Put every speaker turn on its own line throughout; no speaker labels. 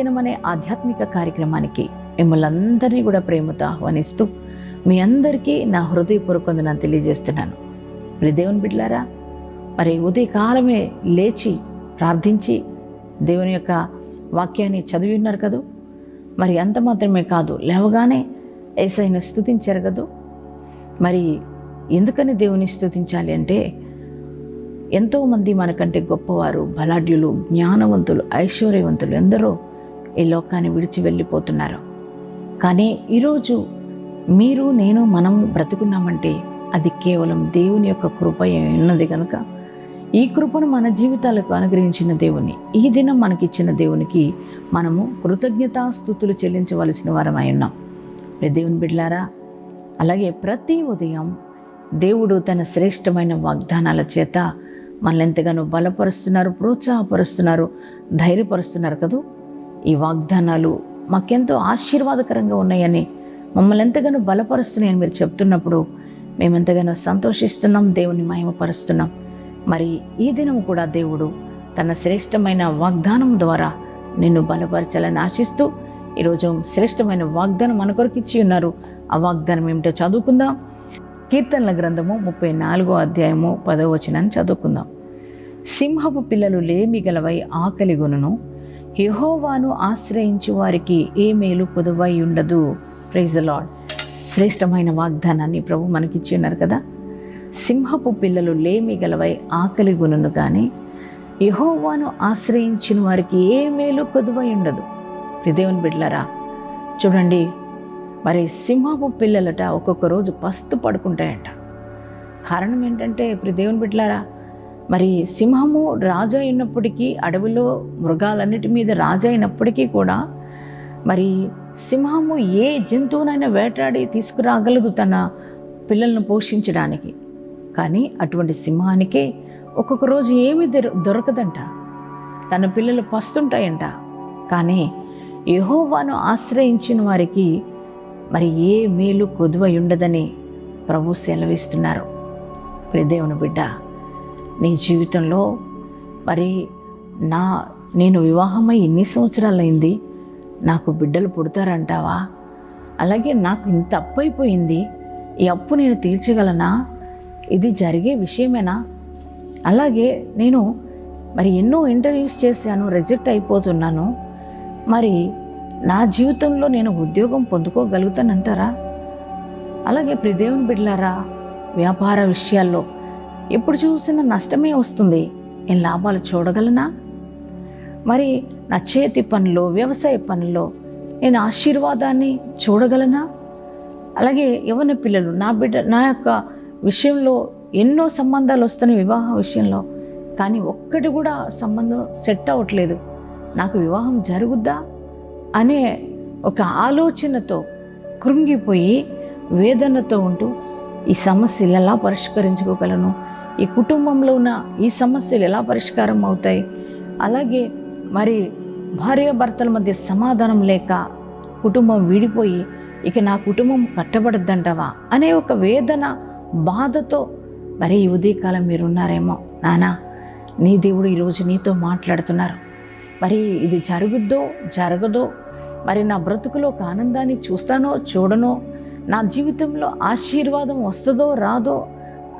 యేసుతో అనే ఆధ్యాత్మిక కార్యక్రమానికి మిమ్మల్ని అందరినీ కూడా ప్రేమతో ఆహ్వానిస్తూ మీ అందరికీ నా హృదయపూర్వకంగా తెలియజేస్తున్నాను. మరి దేవుని బిడ్లారా మరి ఉదయకాలమే లేచి ప్రార్థించి దేవుని యొక్క వాక్యాన్ని చదివి ఉన్నారు కదూ? మరి అంత మాత్రమే కాదు లేవగానే ఏసైనా స్థుతించారు కదూ? మరి ఎందుకని దేవుని స్థుతించాలి అంటే ఎంతోమంది మనకంటే గొప్పవారు బలాఢ్యులు జ్ఞానవంతులు ఐశ్వర్యవంతులు ఎందరో ఈ లోకాన్ని విడిచి వెళ్ళిపోతున్నారు. కానీ ఈరోజు మీరు నేను మనం బ్రతుకున్నామంటే అది కేవలం దేవుని యొక్క కృప ఉన్నది కనుక ఈ కృపను మన జీవితాలకు అనుగ్రహించిన దేవుని ఈ దినం మనకిచ్చిన దేవునికి మనము కృతజ్ఞతాస్థుతులు చెల్లించవలసిన వారమై ఉన్నాం. దేవుని బిడ్లారా అలాగే ప్రతి ఉదయం దేవుడు తన శ్రేష్టమైన వాగ్దానాల చేత మనల్ని ఎంతగానో బలపరుస్తున్నారు ప్రోత్సాహపరుస్తున్నారు ధైర్యపరుస్తున్నారు కదూ? ఈ వాగ్దానాలు మాకెంతో ఆశీర్వాదకరంగా ఉన్నాయని మమ్మల్ని ఎంతగానో బలపరుస్తున్నాయని మీరు చెప్తున్నప్పుడు మేము ఎంతగానో సంతోషిస్తున్నాం దేవుని మహిమపరుస్తున్నాం. మరి ఈ దినం కూడా దేవుడు తన శ్రేష్టమైన వాగ్దానం ద్వారా నిన్ను బలపరచాలని ఆశిస్తూ ఈరోజు శ్రేష్టమైన వాగ్దానం మన కొరకు ఇచ్చి ఉన్నారు. ఆ వాగ్దానం ఏమిటో చదువుకుందాం. కీర్తనల గ్రంథము ముప్పై నాలుగో అధ్యాయము పదవచనాన్ని చదువుకుందాం. సింహపు పిల్లలు లేమి గలవై ఆకలి గొనును. యహోవాను ఆశ్రయించు వారికి ఏ మేలు పొదువై ఉండదు. ప్రైజ్ లాడ్ శ్రేష్టమైన వాగ్దానాన్ని ప్రభు మనకిచ్చి ఉన్నారు కదా? సింహపు పిల్లలు లేమి గలవై ఆకలి గుణను కానీ యహోవాను ఆశ్రయించిన వారికి ఏ మేలు కొదువై ఉండదు. దేవుని బిడ్డలారా చూడండి మరి సింహపు పిల్లలట ఒక్కొక్క రోజు పస్తు పడుకుంటాయట. కారణం ఏంటంటే ఇప్పుడు దేవుని బిడ్డలారా మరి సింహము రాజు అయినప్పటికీ అడవిలో మృగాలన్నిటి మీద రాజు అయినప్పటికీ కూడా మరి సింహము ఏ జంతువునైనా వేటాడి తీసుకురాగలదు తన పిల్లలను పోషించడానికి. కానీ అటువంటి సింహానికే ఒక్కొక్క రోజు ఏమి దొరకదంట. తన పిల్లలు పస్తుంటాయంట. కానీ యహోవాను ఆశ్రయించిన వారికి మరి ఏ మేలు కొదువై ఉండదని ప్రభు సెలవిస్తున్నారు. ప్రిదేవుని బిడ్డ నీ జీవితంలో మరి నా నేను వివాహమై ఎన్ని సంవత్సరాలైంది? నాకు బిడ్డలు పుడతారంటావా? అలాగే నాకు ఇంత అప్పు అయిపోయింది ఈ అప్పు నేను తీర్చగలనా? ఇది జరిగే విషయమేనా? అలాగే నేను మరి ఎన్నో ఇంటర్వ్యూస్ చేశాను రిజెక్ట్ అయిపోతున్నాను. మరి నా జీవితంలో నేను ఉద్యోగం పొందుకోగలుగుతానంటారా? అలాగే ప్రిదేవుని బిడ్లారా వ్యాపార విషయాల్లో ఎప్పుడు చూసినా నష్టమే వస్తుంది. నేను లాభాలు చూడగలనా? మరి నా చేతి పనులు వ్యవసాయ పనుల్లో నేను ఆశీర్వాదాన్ని చూడగలనా? అలాగే యవన పిల్లలు నా బిడ్డ నా యొక్క విషయంలో ఎన్నో సంబంధాలు వస్తున్నాయి వివాహ విషయంలో. కానీ ఒక్కటి కూడా సంబంధం సెట్ అవ్వట్లేదు. నాకు వివాహం జరుగుద్దా? అనే ఒక ఆలోచనతో కృంగిపోయి వేదనతో ఉంటూ ఈ సమస్యలు ఎలా పరిష్కరించుకోగలను? ఈ కుటుంబంలో ఉన్న ఈ సమస్యలు ఎలా పరిష్కారం అవుతాయి? అలాగే మరి భార్యాభర్తల మధ్య సమాధానం లేక కుటుంబం విడిపోయి ఇక నా కుటుంబం కట్టబడద్దంటవా? అనే ఒక వేదన బాధతో మరి ఈ ఉదయకాలం మీరు ఉన్నారేమో నానా నీ దేవుడు ఈరోజు నీతో మాట్లాడుతున్నారు. మరి ఇది జరుగుద్దో జరగదో మరి నా బ్రతుకులో ఒక ఆనందాన్ని చూస్తానో చూడనో నా జీవితంలో ఆశీర్వాదం వస్తుందో రాదో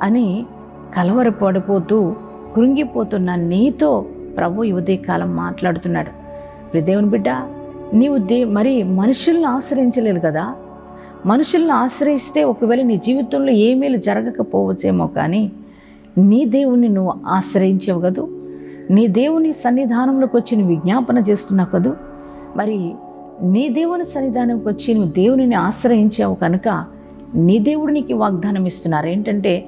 అని కలవరపడిపోతూ కృంగిపోతున్న నీతో ప్రభు ఈ ఉదయకాలం మాట్లాడుతున్నాడు. ఇప్పుడు దేవుని బిడ్డ నీవు దే మరి మనుషులను ఆశ్రయించలేదు కదా? మనుషులను ఆశ్రయిస్తే ఒకవేళ నీ జీవితంలో ఏమేలు జరగకపోవచ్చేమో కానీ నీ దేవుణ్ణి నువ్వు ఆశ్రయించవు కదూ? నీ దేవుని సన్నిధానంలోకి వచ్చి నువ్వు విజ్ఞాపన చేస్తున్నావు కదూ? మరి నీ దేవుని సన్నిధానంకి వచ్చి నువ్వు దేవునిని ఆశ్రయించావు కనుక నీ దేవుడు నీకు వాగ్దానం ఇస్తున్నారు. ఏంటంటే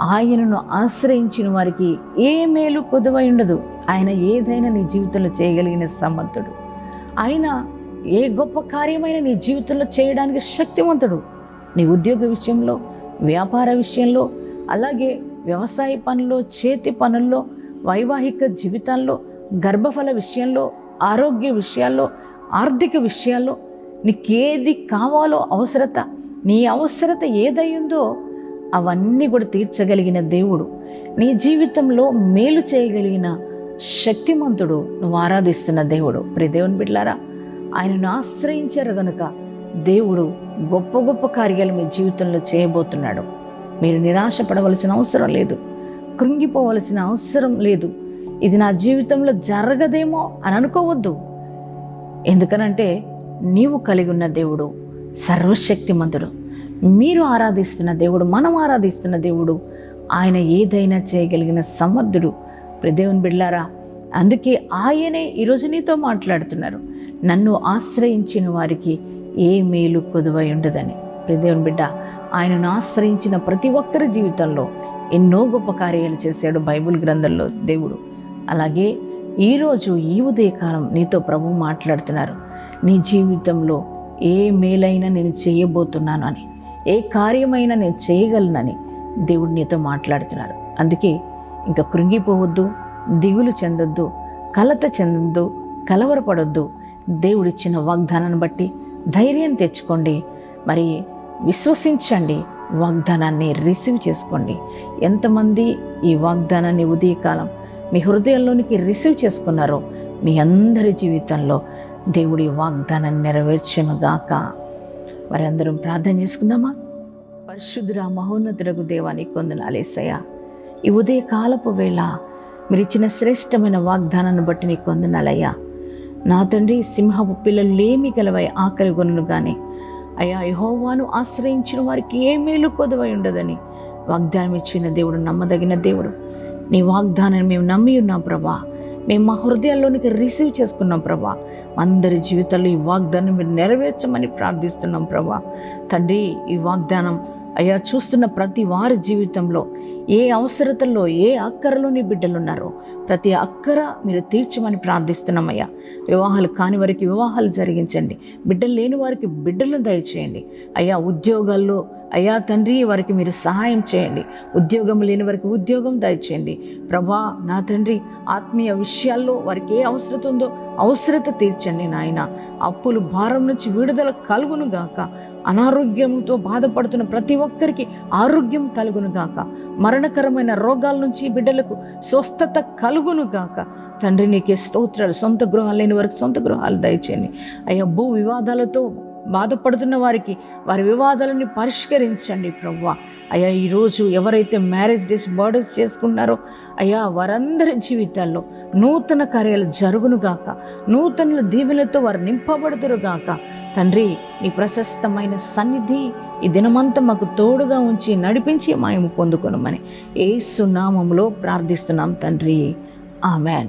ఆయనను ఆశ్రయించిన వారికి ఏ మేలు కొదవై ఉండదు. ఆయన ఏదైనా నీ జీవితంలో చేయగలిగిన సమర్థుడు. ఆయన ఏ గొప్ప కార్యమైన నీ జీవితంలో చేయడానికి శక్తివంతుడు. నీ ఉద్యోగ విషయంలో వ్యాపార విషయంలో అలాగే వ్యవసాయ పనుల్లో చేతి పనుల్లో వైవాహిక జీవితాల్లో గర్భఫల విషయంలో ఆరోగ్య విషయాల్లో ఆర్థిక విషయాల్లో నీకేది కావాలో అవసరత నీ అవసరత ఏదయ్యిందో అవన్నీ కూడా తీర్చగలిగిన దేవుడు. నీ జీవితంలో మేలు చేయగలిగిన శక్తిమంతుడు నువ్వు ఆరాధిస్తున్న దేవుడు. ప్రి దేవుని బిడ్లారా ఆయనను ఆశ్రయించారు గనుక దేవుడు గొప్ప గొప్ప కార్యాలు మీ జీవితంలో చేయబోతున్నాడు. మీరు నిరాశపడవలసిన అవసరం లేదు. కృంగిపోవలసిన అవసరం లేదు. ఇది నా జీవితంలో జరగదేమో అని అనుకోవద్దు. ఎందుకనంటే నీవు కలిగి ఉన్న దేవుడు సర్వశక్తిమంతుడు. మీరు ఆరాధిస్తున్న దేవుడు మనం ఆరాధిస్తున్న దేవుడు ఆయన ఏదైనా చేయగలిగిన సమర్థుడు. ప్రదేవుని బిడ్లారా అందుకే ఆయనే ఈరోజు నీతో మాట్లాడుతున్నారు. నన్ను ఆశ్రయించిన వారికి ఏ మేలు కొదువై ఉండదని. ప్రదేవుని బిడ్డ ఆయనను ఆశ్రయించిన ప్రతి ఒక్కరి జీవితంలో ఎన్నో గొప్ప కార్యాలు చేశాడు బైబిల్ గ్రంథంలో దేవుడు. అలాగే ఈరోజు ఈ ఉదయకాలం నీతో ప్రభు మాట్లాడుతున్నారు. నీ జీవితంలో ఏ మేలైనా నేను చేయబోతున్నాను అని. ఏ కార్యమైనా నేను చేయగలనని దేవుడు నీతో మాట్లాడుతున్నారు అందుకే ఇంకా కృంగిపోవద్దు దిగులు చెందొద్దు కలత చెందొద్దు కలవరపడొద్దు. దేవుడిచ్చిన వాగ్దానాన్ని బట్టి ధైర్యం తెచ్చుకోండి. మరి విశ్వసించండి వాగ్దానాన్ని రిసీవ్ చేసుకోండి. ఎంతమంది ఈ వాగ్దానాన్ని ఉదయకాలం మీ హృదయంలోనికి రిసీవ్ చేసుకున్నారో మీ అందరి జీవితంలో దేవుడి వాగ్దానాన్ని నెరవేర్చునుగాక మరి అందరం ప్రార్థన చేసుకుందామా? పరిశుద్ధుర మహోన్నతులకు దేవానికి కొందనాలేసయ్యా ఈ ఉదయ కాలపు వేళ మీరు ఇచ్చిన శ్రేష్టమైన వాగ్దానాన్ని బట్టి నీకు వందనాలయ్యా నా తండ్రి సింహపు పిల్లలేమి గలవై ఆకలి కొనును కానీ అయ్యా యహోవాను ఆశ్రయించిన వారికి ఏ మేలు కొదవై ఉండదని వాగ్దానం ఇచ్చిన దేవుడు నమ్మదగిన దేవుడు. నీ వాగ్దానాన్ని మేము నమ్మి ఉన్నాం ప్రభా. మేము మా హృదయాల్లోనికి రిసీవ్ చేసుకున్నాం ప్రభా. అందరి జీవితాల్లో ఈ వాగ్దానం మీరు నెరవేర్చమని ప్రార్థిస్తున్నాం ప్రభా. తండ్రి ఈ వాగ్దానం అయ్యా చూస్తున్న ప్రతి వారి జీవితంలో ఏ అవసరతల్లో ఏ అక్కరలో నీ బిడ్డలు ఉన్నారో ప్రతి అక్కర మీరు తీర్చమని ప్రార్థిస్తున్నామయ్యా వివాహాలు కాని వారికి వివాహాలు జరిగించండి. బిడ్డలు లేని వారికి బిడ్డలను దయచేయండి. అయ్యా ఉద్యోగాల్లో అయ్యా తండ్రి వారికి మీరు సహాయం చేయండి. ఉద్యోగం లేని వారికి ఉద్యోగం దయచేయండి. ప్రభా నా తండ్రి ఆత్మీయ విషయాల్లో వారికి ఏ అవసరత ఉందో అవసరత తీర్చండి నాయన. అప్పులు భారం నుంచి విడుదల కలుగును గాక. అనారోగ్యంతో బాధపడుతున్న ప్రతి ఒక్కరికి ఆరోగ్యం కలుగును గాక. మరణకరమైన రోగాల నుంచి బిడ్డలకు స్వస్థత కలుగును గాక. తండ్రి నీకే స్తోత్రాలు. సొంత గృహాలు లేని వారికి సొంత గృహాలు దయచేయండి. అయ్యా భూ వివాదాలతో బాధపడుతున్న వారికి వారి వివాదాలని పరిష్కరించండి ప్రవ్వ. అయ్యా ఈరోజు ఎవరైతే మ్యారేజ్ డేస్ బర్త్డేస్ చేసుకున్నారో అయ్యా వారందరి జీవితాల్లో నూతన కార్యాలు జరుగునుగాక నూతన దీవెలతో వారు నింపబడుతురుగాక తండ్రి నీ ప్రశస్తమైన సన్నిధి ఈ దినమంతా మాకు తోడుగా ఉంచి నడిపించి మాయము పొందుకొనమని ఏసునామంలో ప్రార్థిస్తున్నాం తండ్రి. ఆమెన్.